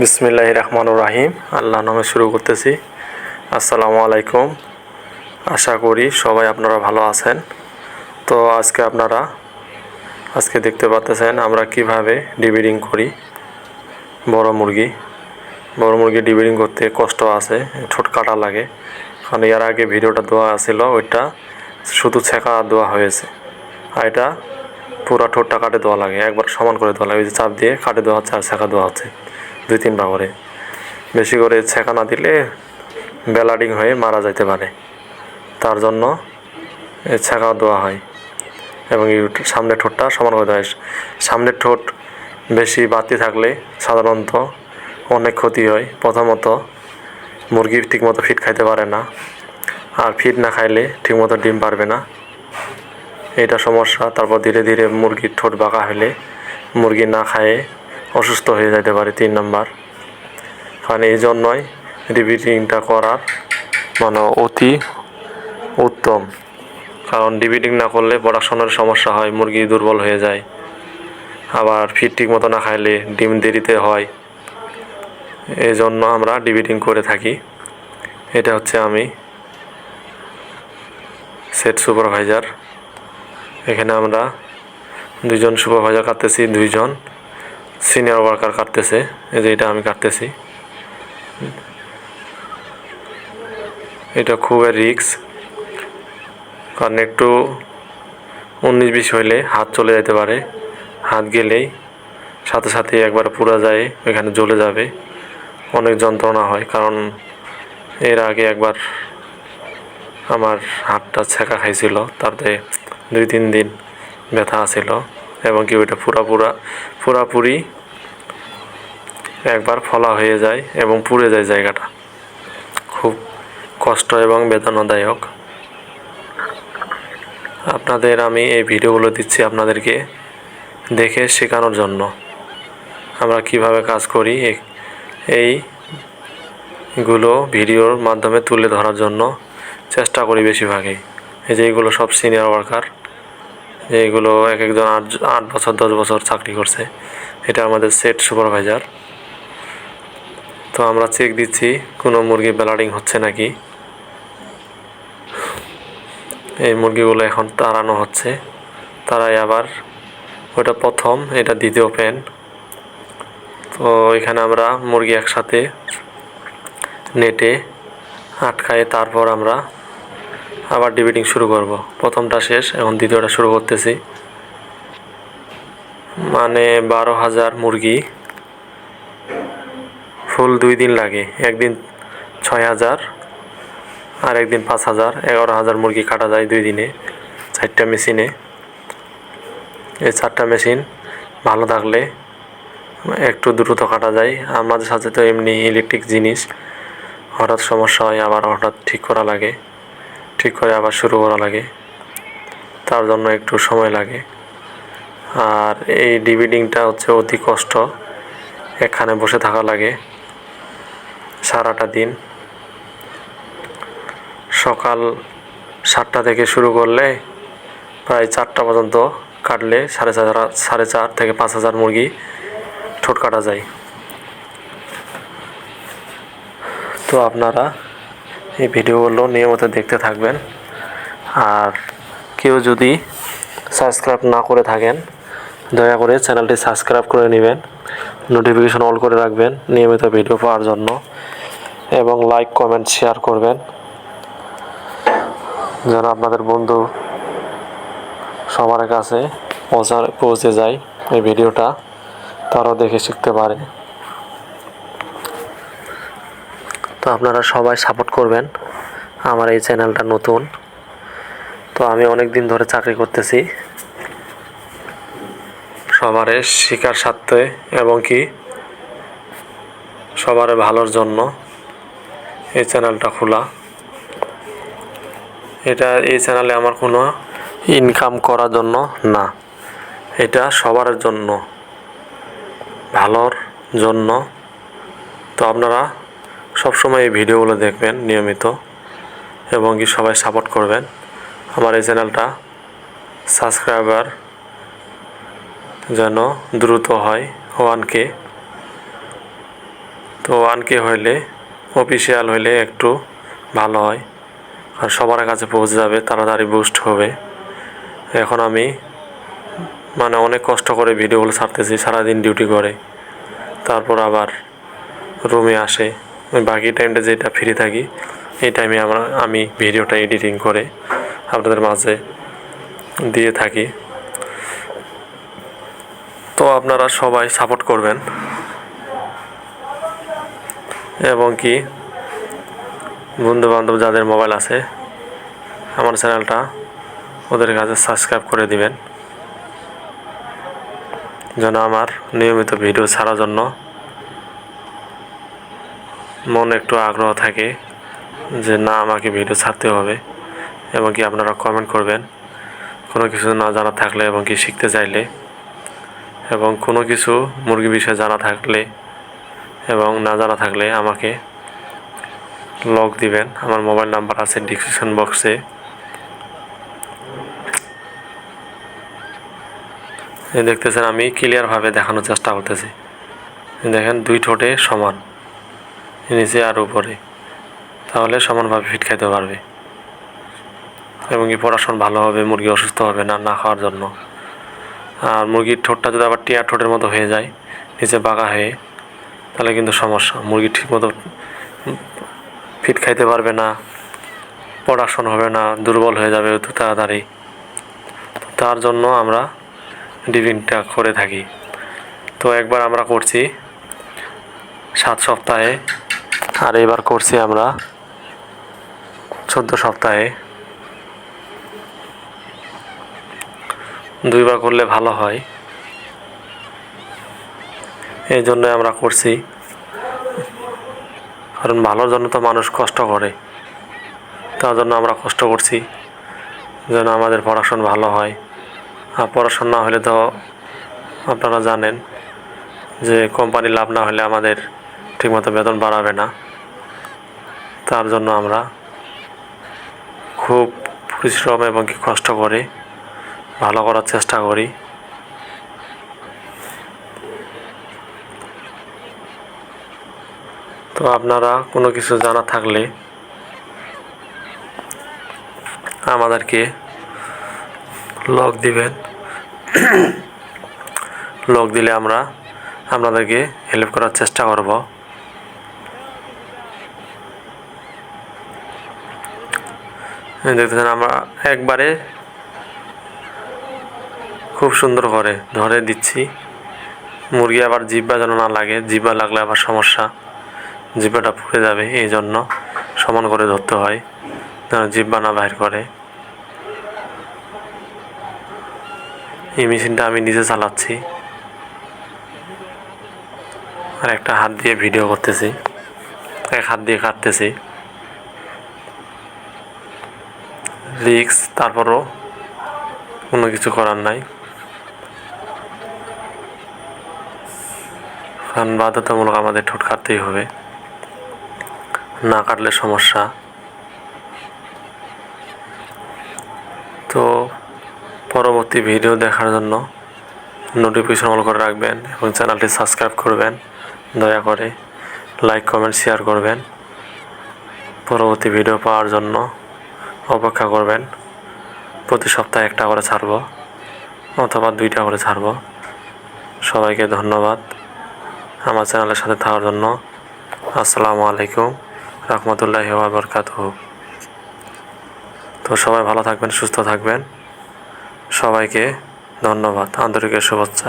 বিসমিল্লাহ রহমান রাহিম। আল্লাহ নামে শুরু করতেছি। আসসালামু আলাইকুম। আশা করি সবাই আপনারা ভালো আছেন। তো আজকে আপনারা আজকে দেখতে পাচ্তেছেন আমরা কীভাবে ডিবিডিং করি। বড় মুরগি। বড় মুরগি ডিবিডিং করতে কষ্ট আছে, ঠোঁট কাটা লাগে। কারণ এর আগে ভিডিওটা দেওয়া ছিল, ওইটা শুধু ছেঁকা দেওয়া হয়েছে। আর এটা পুরো ঠোঁটটা কাটে দেওয়া লাগে, একবার সমান করে দেওয়া লাগে। ওই যে চাপ দিয়ে কাটে দেওয়া হচ্ছে আর ছেঁকা দেওয়া হচ্ছে। দুই তিনবার করে বেশি করে ছেঁকা না দিলে ব্যালাডিং হয়ে মারা যাইতে পারে। তার জন্য ছেঁকা দেওয়া হয় এবং এই সামনের ঠোঁটটা সমান করে দেওয়া হয় সামনের ঠোঁট বেশি বাড়তি থাকলে সাধারণত অনেক ক্ষতি হয়। প্রথমত মুরগি ঠিকমতো ফিট খাইতে পারে না। আর ফিট না খাইলে ঠিকমতো ডিম পারবে না। এটা সমস্যা। তারপর ধীরে ধীরে মুরগির ঠোঁট বাঁকা হলে মুরগি না খায়ে অসুস্থ হয়ে যেতে পারে তিন নম্বর। কারণ এই জন্যই ডিবিটিংটা করার মানে অতি উত্তম। কারণ ডিবিটিং না করলে প্রোডাকশনের সমস্যা হয়, মুরগি দুর্বল হয়ে যায়। আবার ফিট ঠিক মতো না খাইলে ডিম দেরিতে হয়। এই জন্য আমরা ডিবিটিং করে থাকি। এটা হচ্ছে আমি সেট সুপারভাইজার এখানে আমরা দুইজন সুপারভাইজার কাটতেছি, দুইজন। সিনিয়র ওয়ার্কার কাটতেছে। এই যে এটা আমি কাটতেছি। এটা খুবই রিক্স কারণ একটু উনিশ বিশ হইলে হাত চলে যেতে পারে। হাত গেলেই সাথে সাথে একবার পুরা যায়, ওইখানে জ্বলে যাবে। অনেক যন্ত্রণা হয়, কারণ এর আগে একবার আমার হাতটা ছেঁকা খাইছিল, তাতে দুই তিন দিন ব্যথা আছিল এবং কি ওইটা পুরা পুরা পুরাপুরি একবার ফলা হয়ে যায় এবং পুড়ে যায় জায়গাটা। খুব কষ্ট এবং বেদনাদায়ক। আপনাদের আমি এই ভিডিওগুলো দিচ্ছি আপনাদেরকে দেখে শেখানোর জন্য। আমরা কীভাবে কাজ করি এইগুলো ভিডিওর মাধ্যমে তুলে ধরার জন্য চেষ্টা করি বেশিরভাগই। এই যে এইগুলো সব সিনিয়র ওয়ার্কার এইগুলো এক একজন আট আট বছর, দশ বছর চাকরি করছে। এটা আমাদের সেট সুপারভাইজার তো আমরা চেক দিচ্ছি, কোনো মুরগি ব্লাডিং হচ্ছে নাকি? এই মুরগিগুলো এখন তাড়ানো হচ্ছে। তারাই আবার ওটা প্রথম, এটা দ্বিতীয় প্যান তো এখানে আমরা মুরগি একসাথে নেটে আটকায়, তারপর আমরা আবার ডিবেটিং শুরু করব। প্রথমটা শেষ, এখন দ্বিতীয়টা শুরু করতেছি। মানে বারো হাজার মুরগি ফুল দুই দিন লাগে। একদিন ছয় হাজার, আর একদিন পাঁচ হাজার। এগারো হাজার মুরগি কাটা যায় দুই দিনে, চারটা মেশিনে। এই চারটা মেশিন ভালো থাকলে একটু দ্রুত কাটা যায়। আর মাঝে সাথে তো এমনি ইলেকট্রিক জিনিস, হঠাৎ সমস্যা হয়, আবার হঠাৎ ঠিক করা লাগে। ঠিক করে আবার শুরু করা লাগে। তার জন্য একটু সময় লাগে। আর এই ডিভিডিংটা হচ্ছে অতি কষ্ট। এখানে বসে থাকা লাগে। সারাটা দিন। সকাল সাতটা থেকে শুরু করলে প্রায় চারটা পর্যন্ত কাটলে সাড়ে চার সাড়ে চার থেকে পাঁচ হাজার মুরগি ঠোঁট কাটা যায়। তো আপনারা এই ভিডিওগুলো নিয়মিত দেখতে থাকবেন। আর কেউ যদি সাবস্ক্রাইব না করে থাকেন, দয়া করে চ্যানেলটি সাবস্ক্রাইব করে নেবেন। নোটিফিকেশন অল করে রাখবেন নিয়মিত ভিডিও পাওয়ার জন্য। এবং লাইক, কমেন্ট, শেয়ার করবেন। যেন আপনাদের বন্ধু সবার কাছে পৌঁছে যায় এই ভিডিওটা, তারাও দেখে শিখতে পারে। তো আপনারা সবাই সাপোর্ট করবেন আমার এই চ্যানেলটা নতুন। তো আমি অনেক দিন ধরে চাকরি করতেছি। সবারে শিকার স্বার্থে এবং কি? সবার ভালোর জন্য। এই চ্যানেলটা খোলা। এটা এই চ্যানেলে আমার কোনো ইনকাম করার জন্য না। এটা সবার জন্য, ভালোর জন্য। তো আপনারা সবসময় এই ভিডিওগুলো দেখবেন নিয়মিত এবং কি সবাই সাপোর্ট করবেন। আমার এই চ্যানেলটা সাবস্ক্রাইবার যেন দ্রুত হয় ওয়ান কে তো ওয়ান কে হইলে অফিসিয়াল হইলে একটু ভালো হয়। আর সবার কাছে পৌঁছে যাবে, তাড়াতাড়ি বুস্ট হবে। এখন আমি মানে অনেক কষ্ট করে ভিডিওগুলো ছাড়তেছি, সারাদিন ডিউটি করে। তারপর আবার রুমে আসে। বাকি টাইমটা যেটা ফ্রি থাকি, এই টাইমে আমরা, আমি ভিডিওটা এডিটিং করে আপনাদের মাঝে দিয়ে থাকি। তো আপনারা সবাই সাপোর্ট করবেন। এবং কি? বন্ধু বান্ধব যাদের মোবাইল আছে, আমার চ্যানেলটা ওদের কাছে সাবস্ক্রাইব করে দিবেন। যেন আমার নিয়মিত ভিডিও ছাড়ার জন্য মন একটু আগ্রহ থাকে যে না, আমাকে ভিডিও ছাড়তে হবে এবং কি আপনারা কমেন্ট করবেন। কোনো কিছু না জানা থাকলে এবং কি শিখতে চাইলে এবং কোনো কিছু মুরগি বিষয়ে জানা থাকলে এবং না জানা থাকলে আমাকে লগ দিবেন। আমার মোবাইল নাম্বার আছে ডিসক্রিপশন বক্সে দেখতেছেন, আমি ক্লিয়ারভাবে দেখানোর চেষ্টা করতেছি। দেখেন, দুই ঠোঁটে সমান। নিচে আর উপরে। তাহলে সমানভাবে ফিট খাইতে পারবে। এবং কি পড়াশোনা ভালো হবে, মুরগি অসুস্থ হবে না না খাওয়ার জন্য। আর মুরগির ঠোঁটটা যদি আবার টিয়া ঠোঁটের মতো হয়ে যায়, নিচে বাঁকা হয়ে তাহলে কিন্তু সমস্যা। মুরগি ঠিক মতো ফিট খাইতে পারবে না, পড়াশোনা হবে না, দুর্বল হয়ে যাবে অত তাড়াতাড়ি। তার জন্য আমরা ডিভিনটা করে থাকি। তো একবার আমরা করছি সাত সপ্তাহে, আর এবার করছি আমরা চোদ্দ সপ্তাহে। দুইবার করলে ভালো হয়। এই জন্য আমরা করছি। কারণ ভালোর জন্য তো মানুষ কষ্ট করে। তার জন্য আমরা কষ্ট করছি, যেন আমাদের পড়াশোনা ভালো হয়। আর পড়াশোনা না হলে তো আপনারা জানেন যে কোম্পানি লাভ না হলে আমাদের ঠিকমতো বেতন বাড়াবে না। তার জন্য আমরা খুব পরিশ্রম এবং কি কষ্ট করে ভালো করার চেষ্টা করি। তো আপনারা কোনো কিছু জানা থাকলে আমাদেরকে লক দিবেন। লক দিলে আমরা আপনাদেরকে হেল্প করার চেষ্টা করব। দেখতেছেন আমরা একবারে খুব সুন্দর করে ধরে দিচ্ছি। মুরগি আবার জিব্বা যেন না লাগে, জিব্বা লাগলে আবার সমস্যা। জিব্বাটা পুড়ে যাবে, এই জন্য সমান করে ধরতে হয় জিব্বা না বাইর করে। এই মেশিনটা আমি নিজে চালাচ্ছি। আর একটা হাত দিয়ে ভিডিও করতেছি। এক হাত দিয়ে কাটতেছি। রিক্স, তারপরও কোনো কিছু করার নাই। কারণ বাধ্যতামূলক আমাদের ঠোঁট কাটতেই হবে। না কাটলে সমস্যা। তো পরবর্তী ভিডিও দেখার জন্য নোটিফিকেশন অল করে রাখবেন এবং চ্যানেলটি সাবস্ক্রাইব করবেন। দয়া করে লাইক কমেন্ট শেয়ার করবেন। পরবর্তী ভিডিও পাওয়ার জন্য অপেক্ষা করবেন। প্রতি সপ্তাহে একটা করে ছাড়ব অথবা দুইটা করে ছাড়ব। সবাইকে ধন্যবাদ। আমার চ্যানেলের সাথে থাকার জন্য আসসালামু আলাইকুম। রহমতুল্লাহ বরকাত তো সবাই ভালো থাকবেন সুস্থ থাকবেন। সবাইকে ধন্যবাদ। আন্তরিকের শুভেচ্ছা।